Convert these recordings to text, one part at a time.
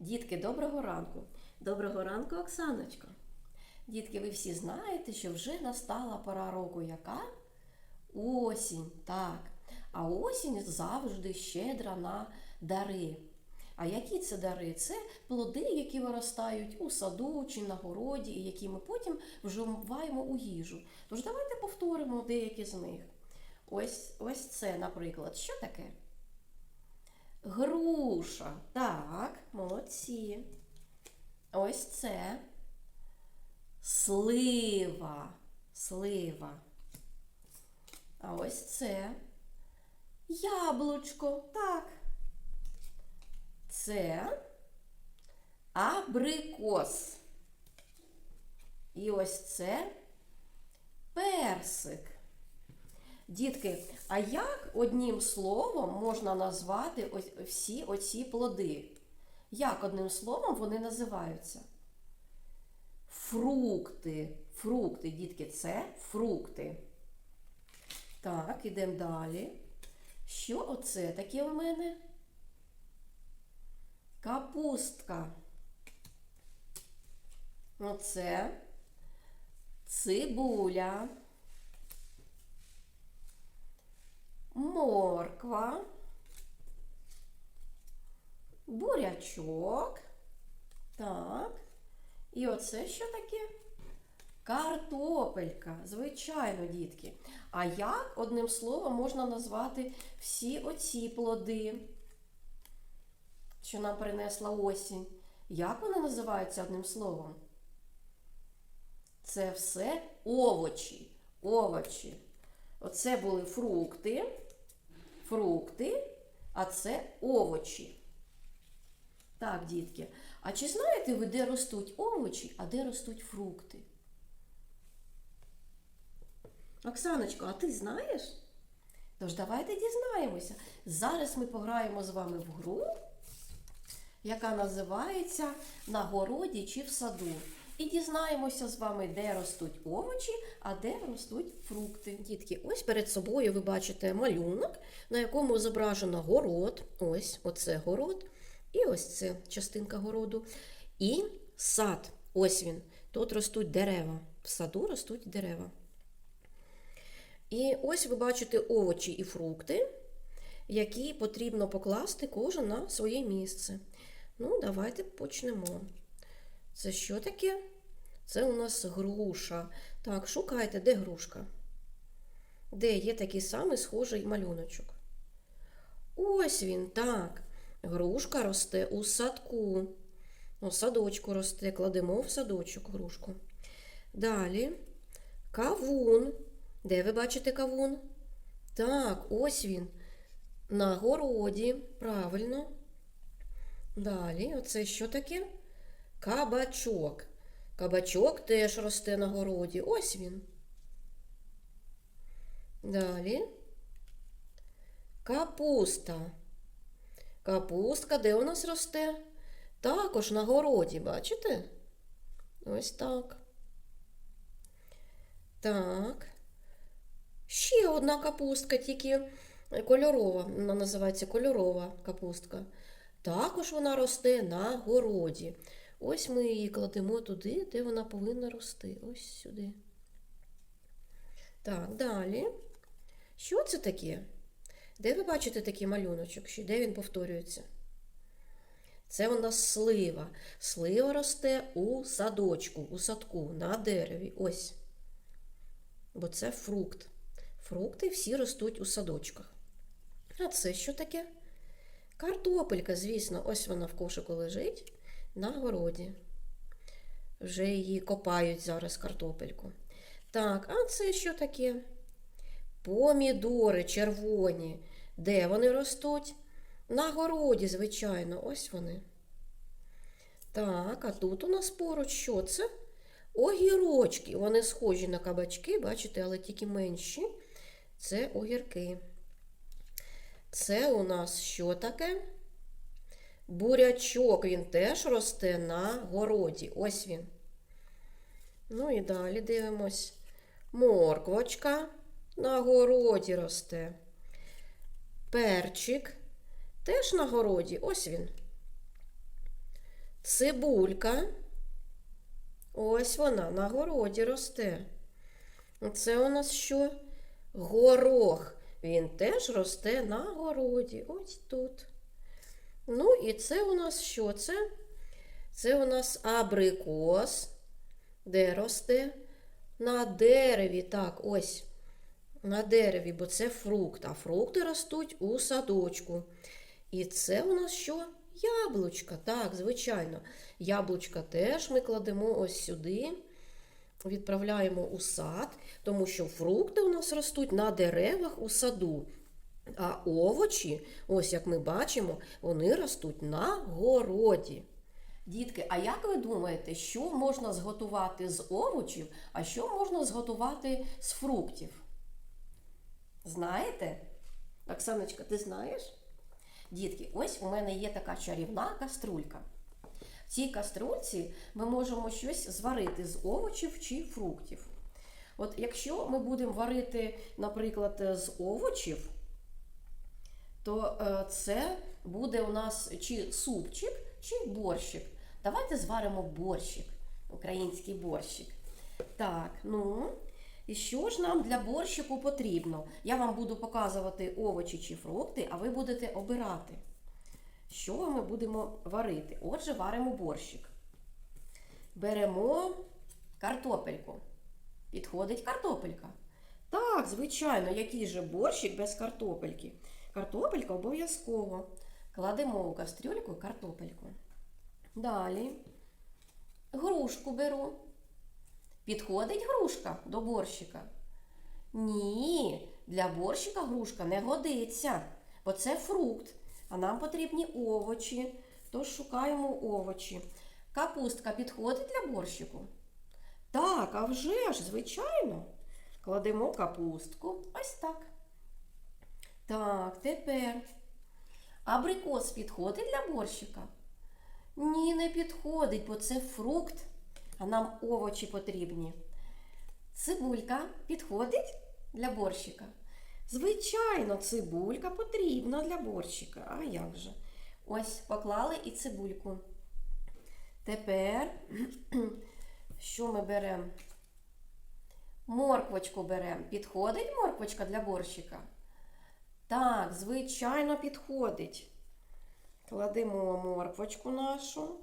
Дітки, доброго ранку. Доброго ранку, Оксаночко. Дітки, ви всі знаєте, що вже настала пора року яка? Осінь, так. А осінь завжди щедра на дари. А які це дари? Це плоди, які виростають у саду чи на городі, і які ми потім вживаємо у їжу. Тож давайте повторимо деякі з них. Ось, ось це, наприклад, що таке? Груша. Так, молодці. Ось це. Слива. Слива. А ось це. Яблучко. Так. Це абрикос. І ось це персик. Дітки, а як одним словом можна назвати всі оці плоди? Як одним словом вони називаються? Фрукти. Фрукти, дітки, це фрукти. Так, ідемо далі. Що оце таке у мене? Капустка. Оце цибуля. Морква, бурячок. Так. І оце що таке? Картопелька, звичайно, дітки. А як одним словом можна назвати всі оці плоди, що нам принесла осінь? Як вони називаються одним словом? Це все овочі. Овочі. Оце були фрукти, фрукти, а це овочі. Так, дітки. А чи знаєте ви, де ростуть овочі, а де ростуть фрукти? Оксаночко, а ти знаєш? Тож давайте дізнаємося. Зараз ми пограємо з вами в гру, яка називається На городі чи в саду. І дізнаємося з вами, де ростуть овочі, а де ростуть фрукти. Дітки, ось перед собою ви бачите малюнок, на якому зображено город. Ось оце город. І ось це частинка городу. І сад. Ось він. Тут ростуть дерева. В саду ростуть дерева. І ось ви бачите овочі і фрукти, які потрібно покласти кожен на своє місце. Ну, давайте почнемо. Це що таке? Це у нас груша. Так, шукайте, де грушка? Де є такий самий схожий малюночок? Ось він, так. Грушка росте у садку. У садочку росте, кладемо в садочок грушку. Далі кавун. Де ви бачите кавун? Так, ось він. На городі. Правильно. Далі, оце що таке? Кабачок. Кабачок теж росте на городі. Ось він. Далі. Капуста. Капустка де у нас росте? Також на городі, бачите? Ось так. Так. Ще одна капустка, тільки кольорова. Вона називається кольорова капустка. Також вона росте на городі. Ось ми її кладемо туди, де вона повинна рости. Ось сюди. Так, далі. Що це таке? Де ви бачите такий малюночок? Де він повторюється? Це у нас слива. Слива росте у садочку, у садку, на дереві. Ось. Бо це фрукт. Фрукти всі ростуть у садочках. А це що таке? Картопелька, звісно, ось вона в кошику лежить на городі. Вже її копають зараз картопельку. Так, а це що таке? Помідори червоні. Де вони ростуть? На городі, звичайно, ось вони. Так, а тут у нас поруч що це? Огірочки. Вони схожі на кабачки, бачите, але тільки менші. Це огірки. Це у нас що таке? Бурячок, він теж росте на городі. Ось він. Ну і далі дивимось. Морквочка на городі росте. Перчик теж на городі. Ось він. цибулька. Ось вона на городі росте. Це у нас що? Горох. Він теж росте на городі. Ось тут. Ну, і це у нас що? Це? Це у нас абрикос. Де росте? На дереві. Так, ось. На дереві, бо це фрукт. А фрукти ростуть у садочку. І це у нас що? Яблучка. Так, звичайно. Яблучка теж ми кладемо ось сюди. Відправляємо у сад, тому що фрукти у нас ростуть на деревах у саду. А овочі, ось як ми бачимо, вони ростуть на городі. Дітки, а як ви думаєте, що можна зготувати з овочів, а що можна зготувати з фруктів? Знаєте? Оксаночка, ти знаєш? Дітки, ось у мене є така чарівна каструлька. В цій каструльці ми можемо щось зварити з овочів чи фруктів. От якщо ми будемо варити, наприклад, з овочів, то е, це буде у нас чи супчик, чи борщик. Давайте зваримо борщик, український борщик. Так, ну, і що ж нам для борщику потрібно? Я вам буду показувати овочі чи фрукти, а ви будете обирати, що ми будемо варити. Отже, варимо борщик. Беремо картопельку. Підходить картопелька. Так, звичайно, який же борщик без картопельки. Картопелька обов'язково. Кладемо у кастрюльку картопельку. Далі грушку беру. Підходить грушка до борщика? Ні, для борщика грушка не годиться, бо це фрукт, а нам потрібні овочі. Тож шукаємо овочі. Капустка підходить для борщику? Так, а вже ж, звичайно. Кладемо капустку. Ось так. Так, тепер. Абрикос підходить для борщика? Ні, не підходить, бо це фрукт, а нам овочі потрібні. Цибулька підходить для борщика? Звичайно, цибулька потрібна для борщика. А як же? Ось поклали і цибульку. Тепер, що ми беремо? Морквочку беремо. Підходить морквочка для борщика? Так, звичайно, підходить. Кладемо морквочку нашу.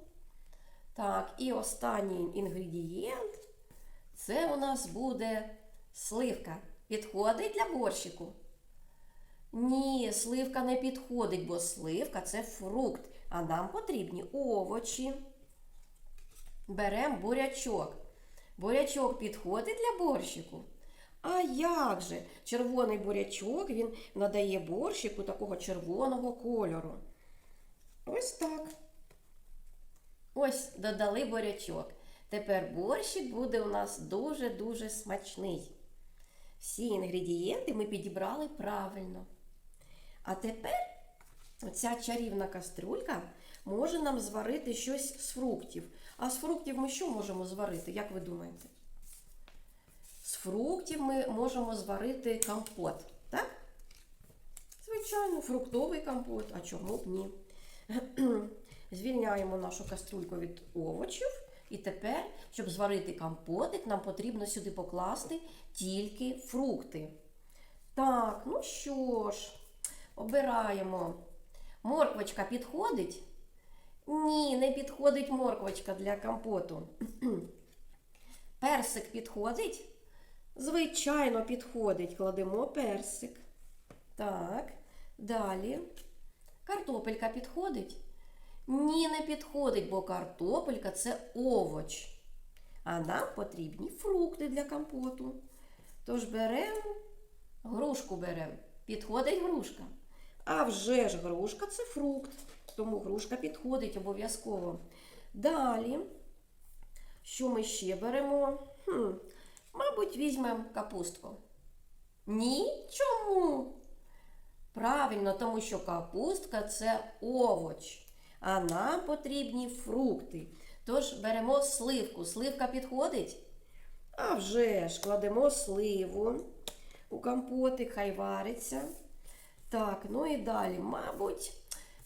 Так, і останній інгредієнт це у нас буде сливка. Підходить для борщику? Ні, сливка не підходить, бо сливка це фрукт, а нам потрібні овочі. Беремо бурячок. Бурячок підходить для борщику? А як же? Червоний бурячок він надає борщику такого червоного кольору. Ось так. Ось додали бурячок. Тепер борщик буде у нас дуже-дуже смачний. Всі інгредієнти ми підібрали правильно. А тепер оця чарівна каструлька може нам зварити щось з фруктів. А з фруктів ми що можемо зварити, як ви думаєте? Фруктів ми можемо зварити компот, так? Звичайно, фруктовий компот, а чому б ні? Звільняємо нашу каструльку від овочів. І тепер, щоб зварити компотик, нам потрібно сюди покласти тільки фрукти. Так, ну що ж, обираємо. Морквочка підходить? Ні, не підходить морквочка для компоту. Персик підходить? Звичайно, підходить. Кладемо персик. Так, далі. Картопелька підходить? Ні, не підходить, бо картопелька це овоч. А нам потрібні фрукти для компоту. Тож беремо, грушку беремо. Підходить грушка. А вже ж грушка це фрукт. Тому грушка підходить обов'язково. Далі, що ми ще беремо? Хм, Мабуть, візьмемо капустку. Ні? Чому? Правильно, тому що капустка це овоч, а нам потрібні фрукти. Тож беремо сливку. Сливка підходить? А вже ж, кладемо сливу у компотик, хай вариться. Так, ну і далі, мабуть,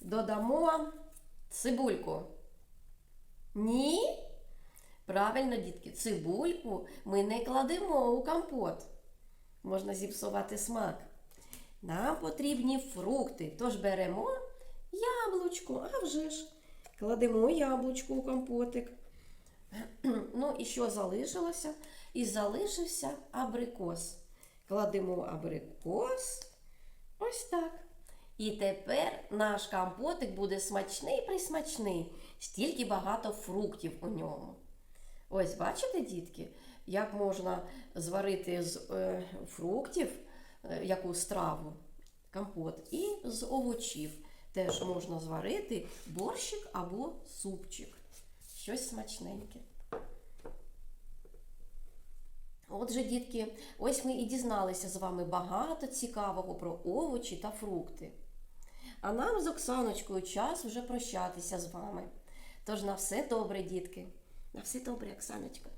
додамо цибульку. Ні? Правильно, дітки, цибульку ми не кладемо у компот. Можна зіпсувати смак. Нам потрібні фрукти, тож беремо яблучко, а вже ж. Кладемо яблучко у компотик. Ну і що залишилося? І залишився абрикос. Кладемо абрикос. Ось так. І тепер наш компотик буде смачний присмачний. Стільки багато фруктів у ньому. Ось, бачите, дітки, як можна зварити з е, фруктів е, яку страву, компот, і з овочів теж можна зварити борщик або супчик. Щось смачненьке. Отже, дітки, ось ми і дізналися з вами багато цікавого про овочі та фрукти. А нам з Оксаночкою час вже прощатися з вами. Тож на все добре, дітки. На все добре, Оксаночка.